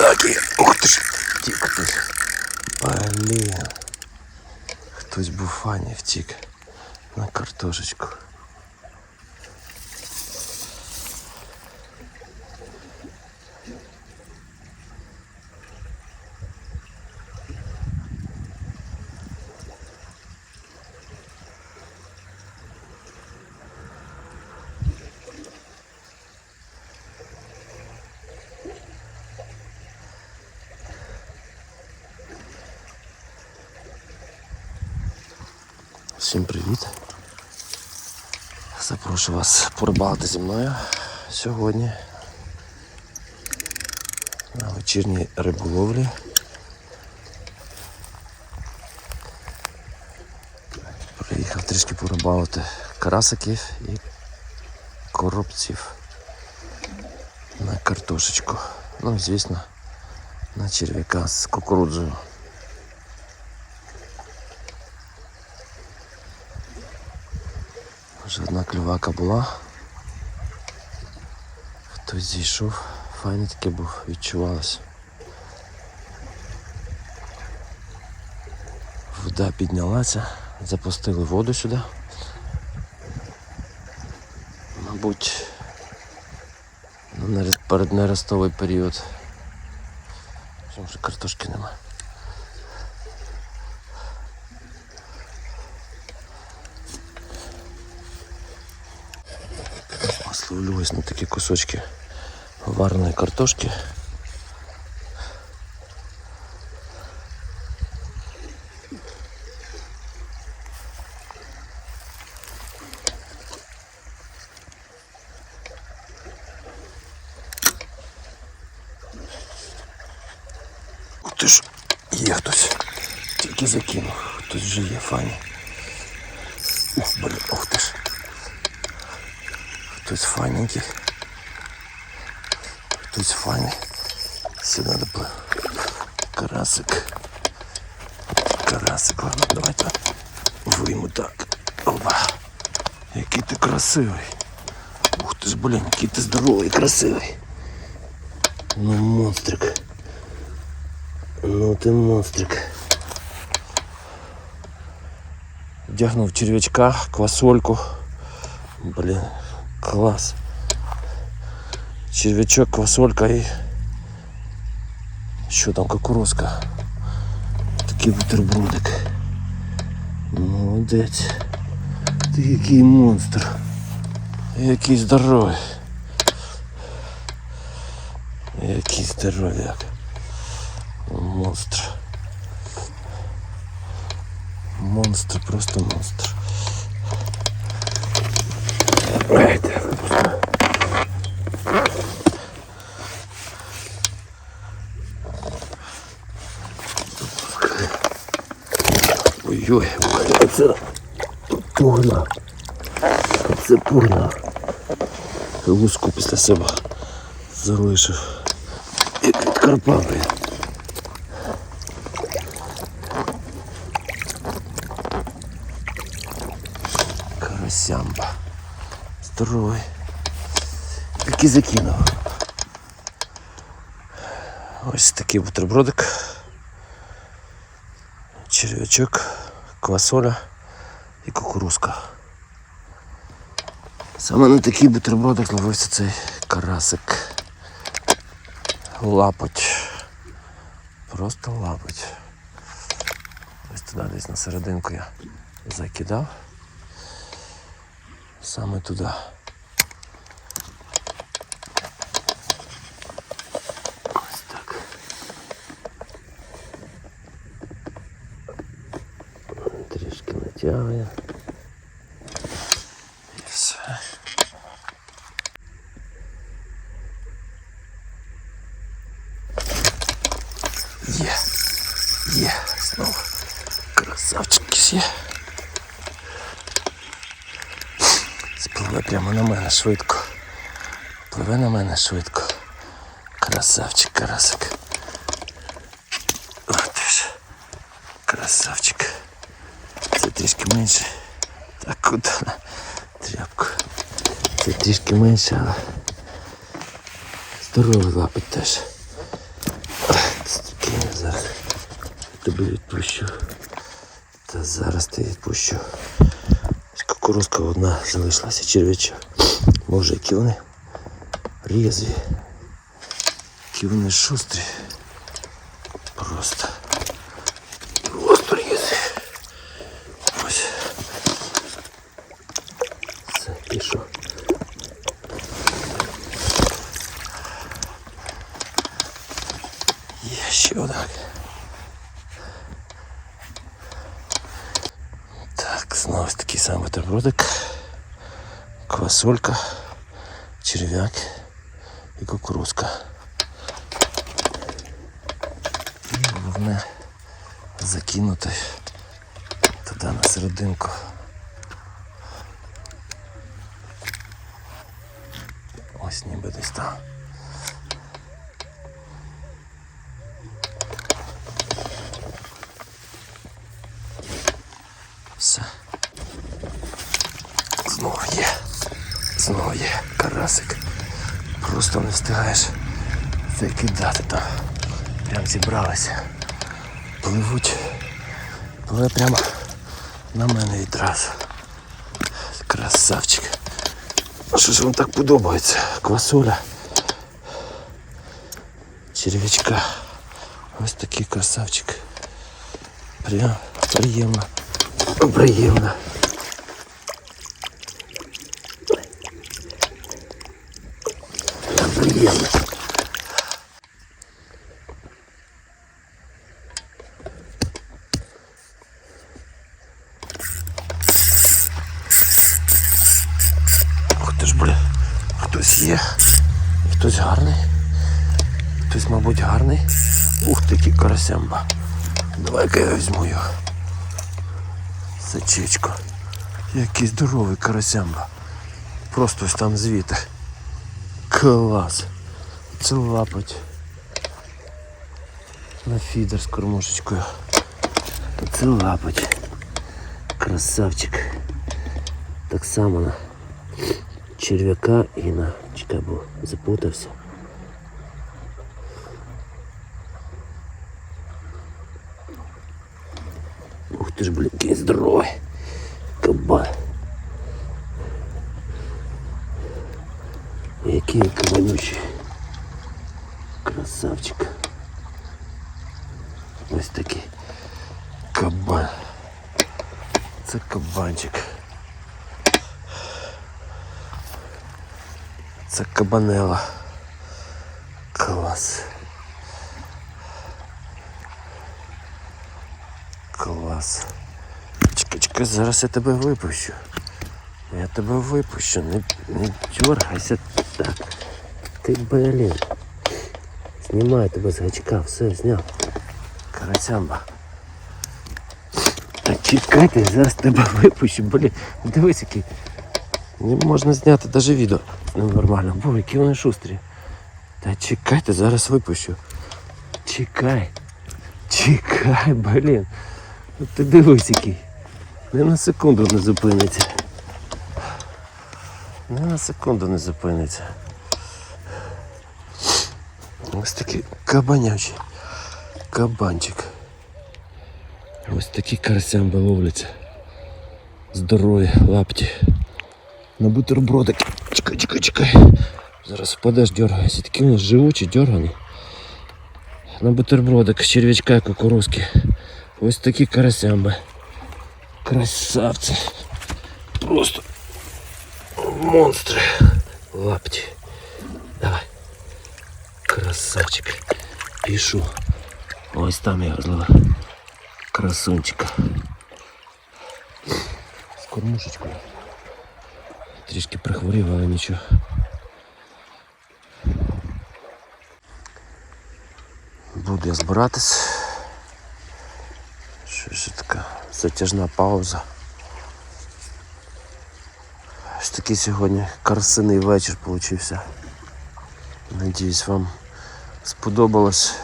Так і. Ух ти ж. Втік хтось. Блін. Хтось був фані втік. На картошечку. Всім привіт. Запрошую вас порибалити зі мною сьогодні на вечірній риболовлі. Приїхав трішки порибалити карасиків і коробців на картошечку. Ну, і, звісно, на черв'яка з кукурудзою. Вже одна клювака була. Хтось зійшов, файний таки був, відчувалось. Вода піднялася, запустили воду сюди. Мабуть, ну, перед нерестовий період. Що вже картошки немає. Ословлюсь на такі кусочки вареної картошки. Ти ж, є хтось. Тільки закинув. Хтось вже є фані. Ух, блін, ух ти ж. Хтось файненький. Хтось файний. Сюди доплив. Карасик. Карасик, ладно, давайте вийму так. Опа. Який ти красивий. Ух ти ж, блін, який ти здоровий, красивий. Ну, монстрик. Ну ти монстрик. Вдягнув черв'ячка, квасольку. Блін, клас. Червячок, квасолька і. Що там, кукурузка? Такий бутербродик. Молодець. Ти який монстр. Який здоровий. Який здоров'як. Монстр. Монстр, просто монстр. Ай, так, Ой-ой, це пурна. Це пурна. Луску після себе залишив. Як від карпа, блін. Карасямба. Здоровий. Тільки закинув. Ось такий бутербродик. Черв'ячок, квасоля і кукурузка. Саме на такий бутербродик ловився цей карасик. Лапоть. Просто лапоть. Ось туди десь на серединку я закидав. Саме туди. Трішки натягує. І все. Є. Є. Знову. Красавчики є. Спливе прямо на мене швидко. Пливе на мене швидко. Красавчик, карасик. Ох ти ж. Красавчик. Це трішки менше. Так куди на тряпку. Це трішки менше, але здоровий лапить теж. тебе відпущу. Та зараз ти відпущу. Кукурузка одна залишилася черв'яча. Боже, які вони різві. Які вони шустрі. Просто різві. Ось. Все, пішов. Є ще одна. Знову ж такий самий бутербродик. Квасолька, черв'як і кукурузка. І головне закинути туди на серединку. Ось ніби десь там. Все. Знову є. Знову є карасик. Просто не встигаєш закидати там. Прям зібралися. Пливуть. Пливе прямо на мене відразу. Красавчик. А що ж вам так подобається? Квасоля. Червячка. Ось такий красавчик. Прям. Приємно. Приємно. Хтось є. Хтось гарний. Хтось, мабуть, гарний. Ух ти, який карасямба. Давай-ка я візьму його. Сачечко. Який здоровий карасямба. Просто ось там звідти. Клас. Це лапать. На фідер з кормушечкою. Це лапать. Красавчик. Так само черв'яка і на чекай, бо запутався. Ух ти ж, блін, який здоровий. Кабан. Який кабанючий. Красавчик. Ось такий кабан. Це кабанчик. Це кабанела. Клас. Клас. Чекай, чекай, зараз я тебе випущу. Я тебе випущу, не, не дергайся так. Ти блін. Знімаю тебе з гачка, все, зняв. Карасямба. Та чекайте, зараз тебе випущу, блін. Дивись, який. Не можна зняти навіть відео. Ну нормально. Бо які вони шустрі. Та чекайте, зараз випущу. Чекай. Чекай, блін. Ну ти дивись який. Не на секунду не зупиниться. Не на секунду не зупиниться. Ось такий кабанячий. Кабанчик. Ось такі карасямби ловляться. Здорові лапті. На бутербродик. Чекай, чекай, чекай. Зараз впадеш, дергайся. Такі вони живучі, дергані. На бутербродик, черв'ячка і кукурузки. Ось такі карасямби. Красавці. Просто монстри. Лапті. Давай. Красавчик. Пішу. Ось там я його зловив. Красунчика. З кормушечкою. Трішки прихворів, але нічого. Буду я збиратись. Що ж така затяжна пауза. Ось такий сьогодні красивий вечір получився. Надіюсь, вам сподобалось.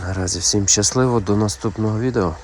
Наразі всім щасливо, до наступного відео.